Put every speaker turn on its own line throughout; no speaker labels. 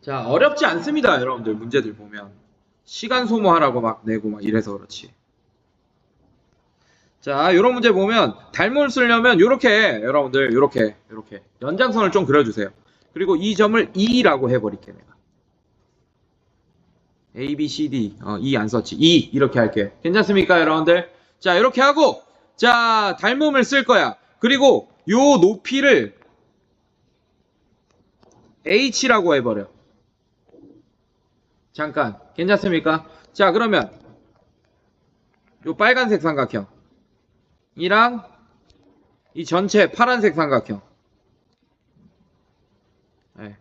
자, 어렵지 않습니다, 여러분들. 문제들 보면. 시간 소모하라고 막 내고 막 이래서 그렇지. 자, 이런 문제 보면 닮을 쓰려면 이렇게 여러분들 이렇게 이렇게 연장선을 좀 그려 주세요. 그리고 이 점을 E라고 해 버릴게 내가. A, B, C, D. 어, E 안 썼지. E 이렇게 할게. 괜찮습니까, 여러분들? 자, 이렇게 하고 자, 닮음을 쓸 거야. 그리고 요 높이를 H라고 해버려. 잠깐. 괜찮습니까? 자, 그러면 요 빨간색 삼각형 이랑 이 전체 파란색 삼각형 네.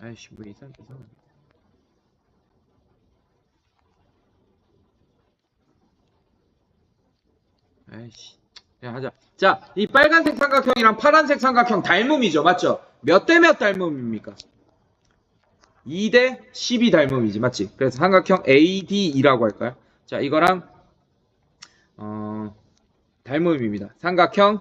아이씨 뭐 이상 이상 아이씨 그냥 하자 자 이 빨간색 삼각형이랑 파란색 삼각형 닮음이죠 맞죠 몇 대 몇 닮음입니까? 2대 12 닮음이지 맞지? 그래서 삼각형 ADE라고 할까요? 자 이거랑 어 닮음입니다. 삼각형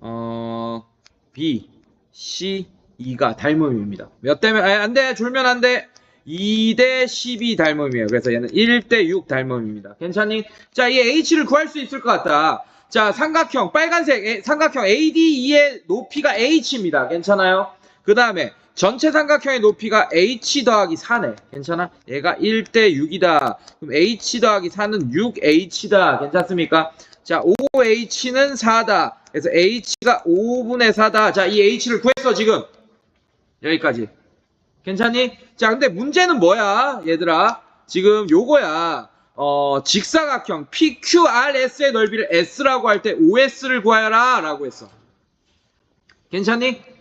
어 B C E가 닮음입니다. 몇 대면 아, 안돼 줄면 안 돼. 2대 12 닮음이에요. 그래서 얘는 1대 6 닮음입니다. 괜찮니? 자 이 H를 구할 수 있을 것 같다. 자 삼각형 빨간색 에- 삼각형 ADE의 높이가 H입니다. 괜찮아요 그 다음에 전체 삼각형의 높이가 h 더하기 4네. 괜찮아? 얘가 1대 6이다. 그럼 h 더하기 4는 6h다. 괜찮습니까? 자, 5h는 4다. 그래서 h가 5분의 4다. 자, 이 h를 구했어, 지금. 여기까지. 괜찮니? 자, 근데 문제는 뭐야, 얘들아? 지금 요거야. 어, 직사각형 PQRS의 넓이를 S라고 할 때 OS를 구하여라. 라고 했어. 괜찮니?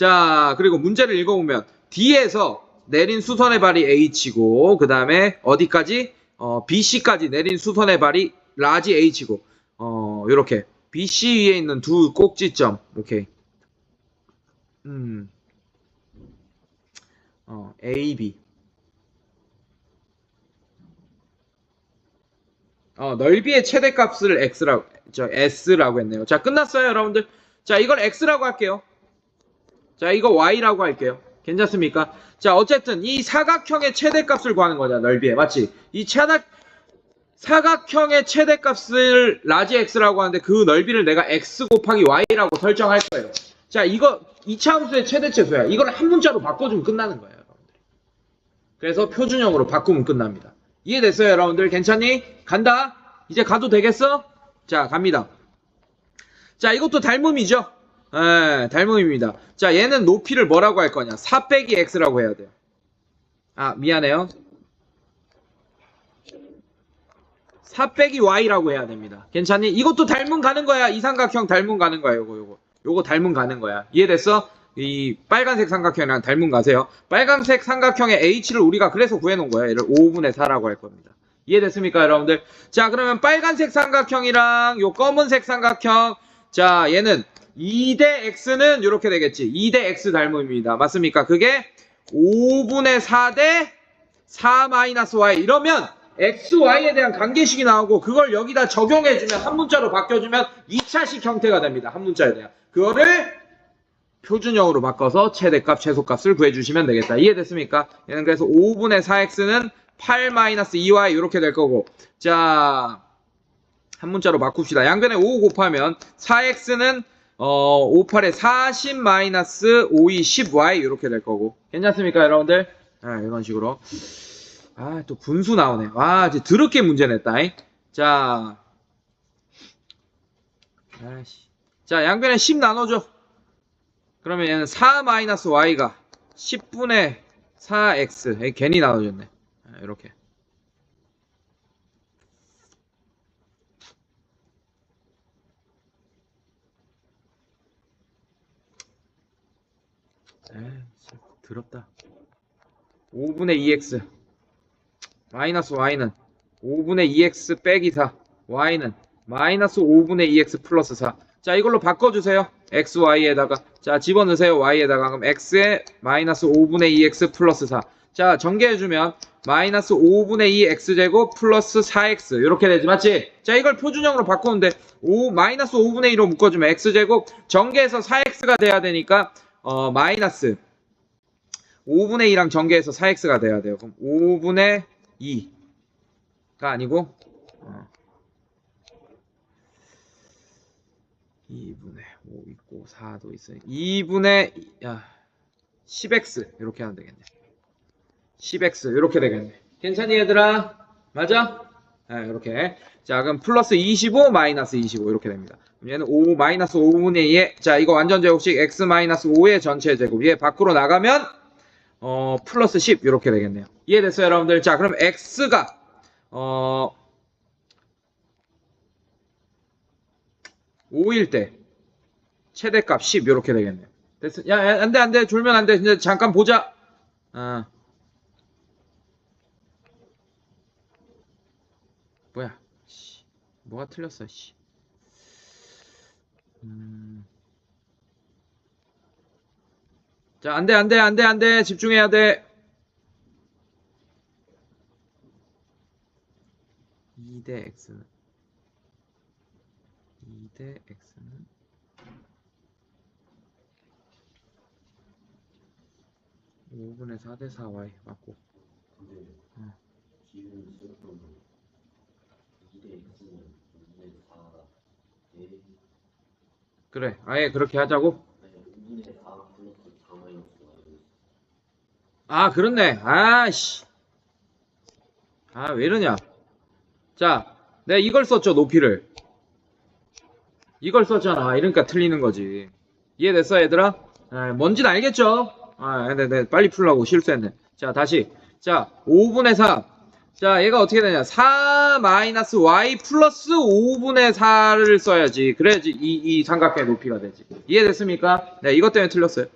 자, 그리고 문제를 읽어보면 D에서 내린 수선의 발이 H고 그 다음에 어디까지? 어, BC까지 내린 수선의 발이 라지 H고 어, 요렇게 BC 위에 있는 두 꼭지점 오케이 음, 어, AB 어, 넓이의 최대값을 X라고 저 S라고 했네요. 자, 끝났어요, 여러분들. 자, 이걸 X라고 할게요. 자, 이거 Y라고 할게요. 괜찮습니까? 자, 어쨌든 이 사각형의 최대값을 구하는 거잖아, 넓이에. 맞지? 이 차닥, 사각형의 최대값을 라지 X라고 하는데 그 넓이를 내가 X 곱하기 Y라고 설정할 거예요. 자, 이거 이차 함수의 최대체수야. 이걸 한 문자로 바꿔주면 끝나는 거예요, 여러분들. 그래서 표준형으로 바꾸면 끝납니다. 이해됐어요, 여러분들? 괜찮니? 간다. 이제 가도 되겠어? 자, 갑니다. 자, 이것도 닮음이죠? 예, 닮음입니다. 자, 얘는 높이를 뭐라고 할 거냐? 4 빼기 x라고 해야 돼요. 아, 미안해요. 4 빼기 y라고 해야 됩니다. 괜찮니? 이것도 닮음 가는 거야. 이 삼각형 닮음 가는 거야. 요거, 요거. 요거 닮음 가는 거야. 이해됐어? 이 빨간색 삼각형이랑 닮음 가세요. 빨간색 삼각형의 h를 우리가 그래서 구해 놓은 거야. 얘를 5분의 4라고 할 겁니다. 이해됐습니까, 여러분들? 자, 그러면 빨간색 삼각형이랑 요 검은색 삼각형. 자, 얘는 2대 x는 이렇게 되겠지. 2대 x 닮음입니다. 맞습니까? 그게 5분의 4대 4 마이너스 y. 이러면 x, y에 대한 관계식이 나오고 그걸 여기다 적용해주면 한 문자로 바뀌어주면 2차식 형태가 됩니다. 한 문자에 대한. 그거를 표준형으로 바꿔서 최대값, 최소값을 구해주시면 되겠다. 이해됐습니까? 얘는 그래서 5분의 4x는 8 마이너스 2y 이렇게 될 거고 자, 한 문자로 바꿉시다. 양변에 5 곱하면 4x는 어, 58에 40 마이너스 5이 10y 이렇게 될 거고. 괜찮습니까 여러분들? 아, 이런 식으로. 아 또 분수 나오네. 와 이제 드럽게 문제 냈다 잉? 자. 아이씨. 자 양변에 10 나눠줘. 그러면 얘는 4 마이너스 y가 10분의 4x 에이, 괜히 나눠졌네. 아, 이렇게 에이, 더럽다. 5분의 2x 마이너스 y는 5분의 2x 빼기 4 y는 마이너스 5분의 2x 플러스 4 자 이걸로 바꿔주세요. x, y에다가. 자 집어넣으세요 y에다가. 그럼 x에 마이너스 5분의 2x 플러스 4 자 전개해주면 마이너스 5분의 2 x제곱 플러스 4x 이렇게 되지 맞지? 자 이걸 표준형으로 바꾸는데 5 마이너스 5분의 2로 묶어주면 x제곱. 전개해서 4x가 돼야 되니까 어 마이너스 5분의 2랑 전개해서 4x가 돼야 돼요. 그럼 5분의 2가 아니고 어, 2분의 5 있고 4도 있어요. 2분의 야 10x 이렇게 하면 되겠네. 10x 이렇게 되겠네. 괜찮니 얘들아? 맞아? 네, 이렇게. 자, 그럼 플러스 25 마이너스 25 이렇게 됩니다. 얘는 5 마이너스 5분의 2에 자, 이거 완전 제곱식 x 마이너스 5의 전체 제곱. 얘 밖으로 나가면 어, 플러스 10 이렇게 되겠네요. 이해됐어요, 여러분들? 자, 그럼 x가 어 5일 때 최대값 10 이렇게 되겠네요. 됐어? 야, 야, 안 돼, 안 돼. 졸면 안 돼. 이제 잠깐 보자. 아. 뭐야? 씨. 뭐가 틀렸어, 씨. 음. 자, 안 돼, 안 돼, 안 돼, 안 돼. 집중해야 돼. 2대 x는 2대 x는 5분의 4대 4y 맞고
근데
어.
지금 쓰던 2대 x는 5분의 4가 네
그래 아예 그렇게 하자고?
아니 5분의 4 플러스 4 마이너스가 되고 있어.
아 그렇네. 아씨. 아 왜 이러냐. 자 내가 이걸 썼죠 높이를. 이걸 썼잖아. 이러니까 틀리는 거지. 이해됐어 얘들아? 아, 뭔진 알겠죠? 아 네네 네, 빨리 풀라고 실수했네. 자 다시. 자 5분의 4 자 얘가 어떻게 되냐 4 마이너스 y 플러스 5분의 4를 써야지 그래야지 이, 이 삼각형의 높이가 되지 이해됐습니까 네 이것 때문에 틀렸어요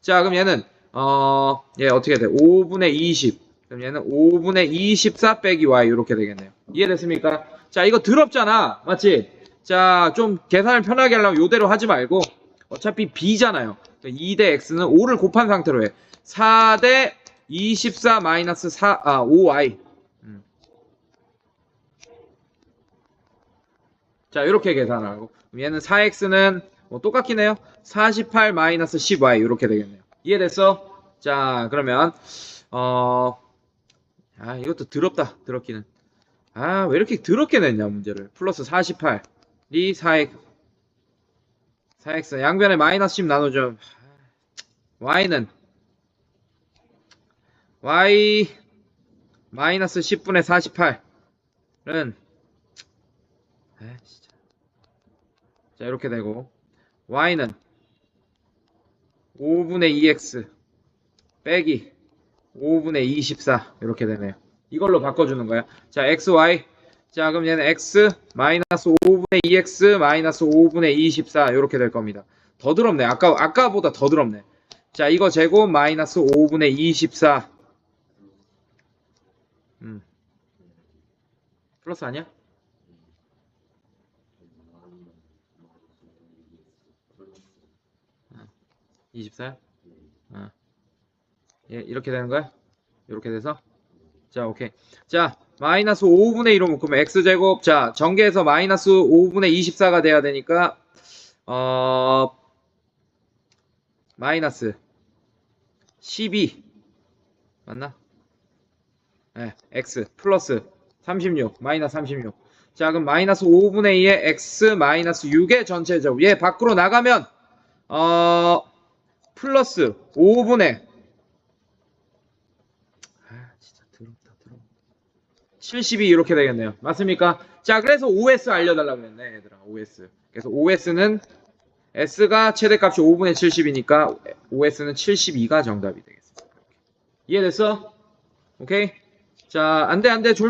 자 그럼 얘는 어, 얘 어떻게 돼? 5분의 20. 그럼 얘는 5분의 24 빼기 y 이렇게 되겠네요. 이해됐습니까? 자, 이거 더럽잖아. 맞지? 자, 좀 계산을 편하게 하려면 이대로 하지 말고 어차피 b잖아요. 2대 x는 5를 곱한 상태로 해. 4대 24 마이너스 4, 아, 5y. 자, 이렇게 계산을 하고. 그럼 얘는 4x는 뭐 똑같긴 해요. 48 마이너스 10y 이렇게 되겠네요. 이해됐어? 자, 그러면 어, 아, 이것도 더럽다. 더럽기는. 아, 왜 이렇게 더럽게 냈냐, 문제를. 플러스 48이 4x. 4x. 양변에 마이너스 10 나누죠. y는 y 마이너스 10분의 48은 아, 진짜. 자, 이렇게 되고 y는 5분의 2x 빼기 5분의 24 이렇게 되네요. 이걸로 바꿔주는 거야. 자, xy. 자, 그럼 얘는 x 마이너스 5분의 2x 마이너스 5분의 24 이렇게 될 겁니다. 더 더럽네. 아까 아까보다 더 더럽네. 자, 이거 제곱 마이너스 5분의 24. 음. 플러스 아니야? 24? 어. 예, 이렇게 되는 거야? 이렇게 돼서? 자, 오케이. 자, 마이너스 5분의 1로 묶으면 x제곱. 자, 전개해서 마이너스 5분의 24가 돼야 되니까, 어, 마이너스 12. 맞나? 네, x 플러스 36, 마이너스 36. 자, 그럼 마이너스 5분의 2의 x 마이너스 6의 전체 제곱. 얘 밖으로 나가면, 어, 플러스 5분의 아 진짜 더럽다 더러워 72 이렇게 되겠네요 맞습니까? 자 그래서 OS 알려달라고 했네 얘들아 OS 그래서 OS는 S가 최대값이 5분의 70이니까 OS는 72가 정답이 되겠습니다 이해됐어? 오케이? 자 안 돼 안돼 졸